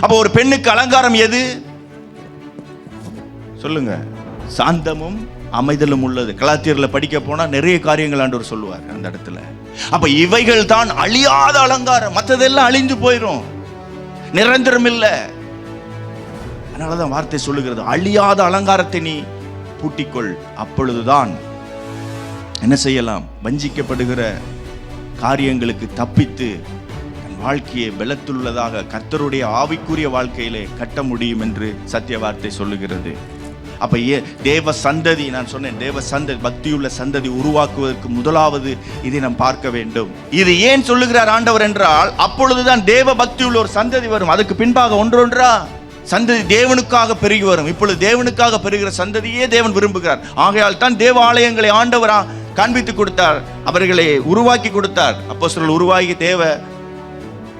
அப்போ ஒரு பெண்ணுக்கு அலங்காரம் எது? சொல்லுங்க. சாந்தமும் அமைதலும் உள்ளது. கலாத்தியர்ல படிக்க போனா நிறைய காரியங்கள் ஆண்டவர் சொல்லுவார் அந்த இடத்துல. அப்ப இவைகள் தான் அழியாத அலங்காரம். மற்றதெல்லாம் அழிந்து போயிடும் நிரந்தரம் இல்லை. அதனாலதான் வார்த்தை சொல்லுகிறது. அழியாத அலங்காரத்தை நீ பூட்டிக்கொள். அப்பொழுதுதான் என்ன செய்யலாம்? வஞ்சிக்கப்படுகிற காரியங்களுக்கு தப்பித்து வாழ்க்கையை பலத்துள்ளதாக கர்த்தருடைய ஆவிக்குரிய வாழ்க்கையிலே கட்ட முடியும் என்று சத்திய வார்த்தை சொல்லுகிறது. அப்போ ஏ தேவ சந்ததி நான் சொன்னேன் தேவ சந்ததி பக்தியுள்ள சந்ததி உருவாக்குவதற்கு முதலாவது இதை நாம் பார்க்க வேண்டும். இது ஏன் சொல்லுகிறார் ஆண்டவர் என்றால் அப்பொழுதுதான் தேவ பக்தியுள்ள ஒரு சந்ததி வரும். அதுக்கு பின்பாக ஒன்றொன்றா சந்ததி தேவனுக்காக பெருகி வரும். இப்பொழுது தேவனுக்காக பெருகிற சந்ததியே தேவன் விரும்புகிறார். ஆகையால் தான் தேவ ஆலயங்களை ஆண்டவரா காண்பித்து கொடுத்தார். அவர்களை உருவாக்கி கொடுத்தார். அப்போ உருவாகி தேவ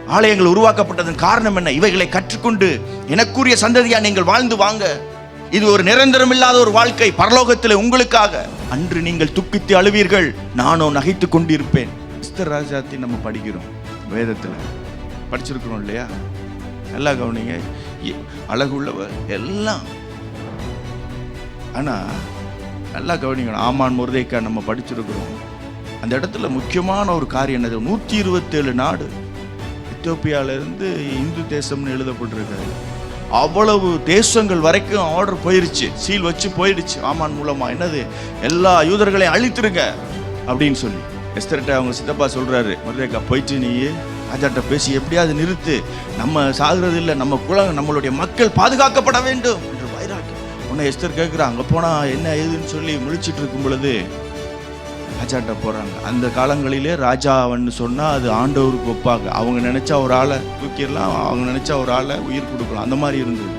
ஆலயங்கள் உருவாக்கப்பட்டதன் காரணம் என்ன? இவைகளை கற்றுக்கொண்டு எனக்குரிய சந்ததியா நீங்கள் வாழ்ந்து வாங்க. இது ஒரு நிரந்தரம் இல்லாத ஒரு வாழ்க்கை பரலோகத்தில் உங்களுக்காக. அன்று நீங்கள் துக்கித்து அழுவீர்கள். நானோ நகைத்து கொண்டிருப்பேன். எஸ்தர் ராஜாத்தி நம்ம படிக்கிறோம் வேதத்தில். படிச்சிருக்கிறோம் இல்லையா? நல்லா கவனிங்க. எ- அழகுள்ளவர் எல்லாம். ஆனால் நல்லா கவனிக்கணும் ஆமான் முருதைக்கா நம்ம படிச்சிருக்கிறோம். அந்த இடத்துல முக்கியமான ஒரு காரியம் என்னது? நூற்றி இருபத்தேழு நாடு. எத்தோப்பியாவிலேருந்து இந்து தேசம்னு எழுதப்பட்டிருக்காரு. அவ்வளவு தேசங்கள் வரைக்கும் ஆர்டர் போயிருச்சு. சீல் வச்சு போயிடுச்சு. ஆமான் மூலமா. என்னது? எல்லா யூதர்களையும் அழித்துருங்க அப்படின்னு சொல்லி. எஸ்தர்கிட்ட அவங்க சித்தப்பா சொல்கிறாரு முருகேக்கா போயிட்டு நீ ராஜாட்ட பேசி எப்படியாவது நிறுத்து. நம்ம சாகுறது இல்லை. நம்ம குலம் நம்மளுடைய மக்கள் பாதுகாக்கப்பட வேண்டும். என்று வைராக்கியம். உன்னை எஸ்தர் கேட்குறா அங்கே போனால் என்ன ஏதுன்னு சொல்லி முழிச்சிட்டு இருக்கும் பொழுது ராஜாட்ட போகிறாங்க அந்த காலங்களிலே ஒன்று சொன்னால் அது ஆண்டவருக்கு ஒப்பாங்க அவங்க நினச்சா ஒரு ஆளை தூக்கிடலாம் அவங்க நினச்சா ஒரு ஆளை உயிர் கொடுக்கலாம். அந்த மாதிரி இருந்தது.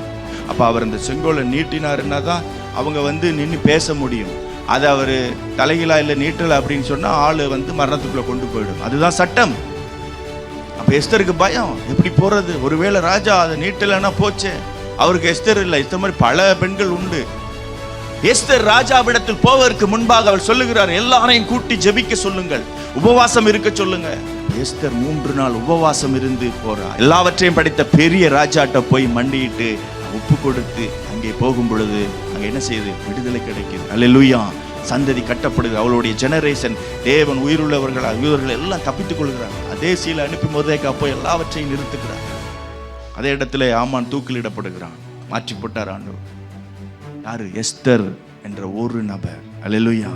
அப்போ அவர் அந்த செங்கோலை நீட்டினாருன்னா தான் அவங்க வந்து நின்று பேச முடியும். அதை அவர் தலைகீழா இல்லை நீட்டலை அப்படின்னு சொன்னால் ஆள் வந்து மரணத்துக்குள்ளே கொண்டு போயிடும். அதுதான் சட்டம். அப்போ எஸ்தருக்கு பயம். எப்படி போகிறது ஒருவேளை ராஜா அதை நீட்டலைன்னா போச்சே. அவருக்கு எஸ்தர் இல்லை. இந்த மாதிரி பல பெண்கள் உண்டு. எஸ்தர் ராஜாவிடத்தில் போவதற்கு முன்பாக அவள் சொல்லுகிறார் எல்லாரையும் கூட்டி ஜெபிக்க சொல்லுங்கள் உபவாசம் இருக்க சொல்லுங்க. எஸ்தர் மூன்று நாள் உபவாசம் இருந்து போறா எல்லாவற்றையும் படித்த பெரிய ராஜாட்ட போய் மண்டிட்டு உப்பு கொடுத்து அங்கே போகும் பொழுது அங்க என்ன செய்யுது விடுதலை கிடைக்குது. அல்லா சந்ததி கட்டப்படுது. அவளுடைய ஜெனரேஷன் தேவன் உயிருள்ளவர்கள் அவர்கள் எல்லாம் தப்பித்துக் கொள்கிறாங்க அதே சீல அனுப்பி முதேக்கா போய் எல்லாவற்றையும் நிறுத்துக்கிறார் அதே இடத்துல ஆமான் தூக்கிலிடப்படுகிறான். மாற்றி போட்டார் ஆண்டு யாரு? எஸ்தர் என்ற ஒரு நபர். அல்லேலூயா